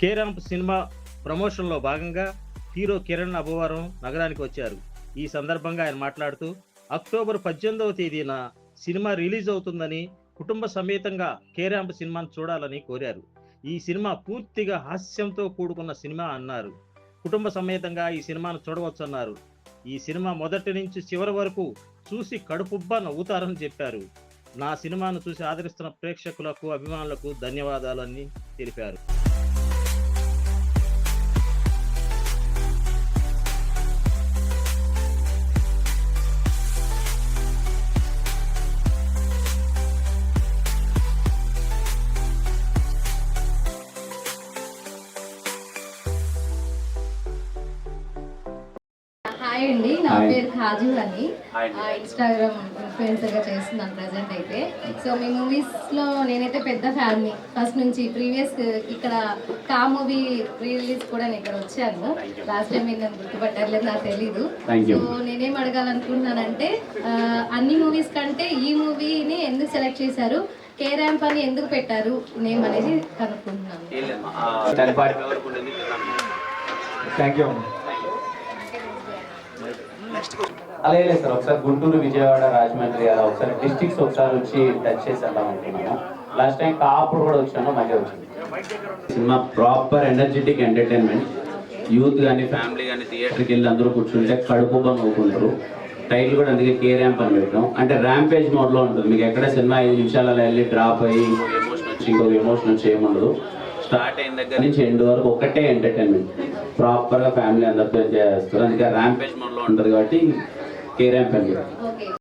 కేరాంప్ cinema ప్రమోషన్లో భాగంగా hero Kiran Abbavaram నగరానికి వచ్చారు. ఈ సందర్భంగా ఆయన మాట్లాడుతూ అక్టోబర్ పద్దెనిమిదవ తేదీన సినిమా రిలీజ్ అవుతుందని కుటుంబ సమేతంగా కేరాంప్ సినిమాను చూడాలని కోరారు. ఈ సినిమా పూర్తిగా హాస్యంతో కూడుకున్న సినిమా అన్నారు. కుటుంబ సమేతంగా ఈ సినిమాను చూడవచ్చన్నారు. ఈ సినిమా మొదటి నుంచి చివరి వరకు చూసి కడుపుబ్బా నవ్వుతారని చెప్పారు. నా సినిమాను చూసి ఆదరిస్తున్న ప్రేక్షకులకు అభిమానులకు ధన్యవాదాలని తెలిపారు. హాయ్ అండి నా. పేరు కాజు అని. ఇన్స్టాగ్రామ్ ఇన్ఫ్లుయెన్సర్గా చేస్తున్నాను ప్రజెంట్ అయితే. సో మీ మూవీస్లో నేనైతే పెద్ద ఫ్యాన్ని. ఫస్ట్ నుంచి ప్రీవియస్ ఇక్కడ కా మూవీ రిలీజ్ కూడా నేను ఇక్కడ వచ్చాను. లాస్ట్ టైం మీరు నన్ను గుర్తుపట్టారు లేదు నాకు తెలీదు. సో నేనేం అడగాలనుకుంటున్నానంటే అన్ని మూవీస్ కంటే ఈ మూవీని ఎందుకు సెలెక్ట్ చేశారు? కే ర్యాంప్ అని ఎందుకు పెట్టారు? నేమ్ అనేది కనుక్కుంటున్నాను. థ్యాంక్ యూ అలాగే లేదు సార్ ఒకసారి గుంటూరు విజయవాడ రాజమండ్రి అలా ఒకసారి డిస్ట్రిక్ట్స్ ఒకసారి వచ్చి టచ్ చేసి వెళ్దాం అనుకున్నాను లాస్ట్ టైం కాపుడు కూడా వచ్చాను మళ్ళీ వచ్చింది. Cinema proper energetic entertainment youth కానీ ఫ్యామిలీ కానీ థియేటర్కి వెళ్ళి అందరూ కూర్చుంటే కడుపు నవ్వుకుంటారు టైటిల్ కూడా అందుకే కే ర్యాంప్ అని పెట్టాం. అంటే ర్యాంపేజ్ మోడ్లో ఉంటుంది. మీకు ఎక్కడ సినిమా ఐదు నిమిషాలు అలా వెళ్ళి డ్రాప్ అయ్యి ఇంకొక ఎమోషన్ వచ్చి ఇంకొక ఎమోషన్ వచ్చి ఏముండదు. స్టార్ట్ అయిన దగ్గర నుంచి ఎండ్ వరకు ఒకటే ఎంటర్టైన్మెంట్ ప్రాపర్గా ఫ్యామిలీ అందరితో చేస్తారు. అందుకే ర్యాంపేజ్ మోడ్లో ఉంటుంది కాబట్టి కే ర్యాంప్ అని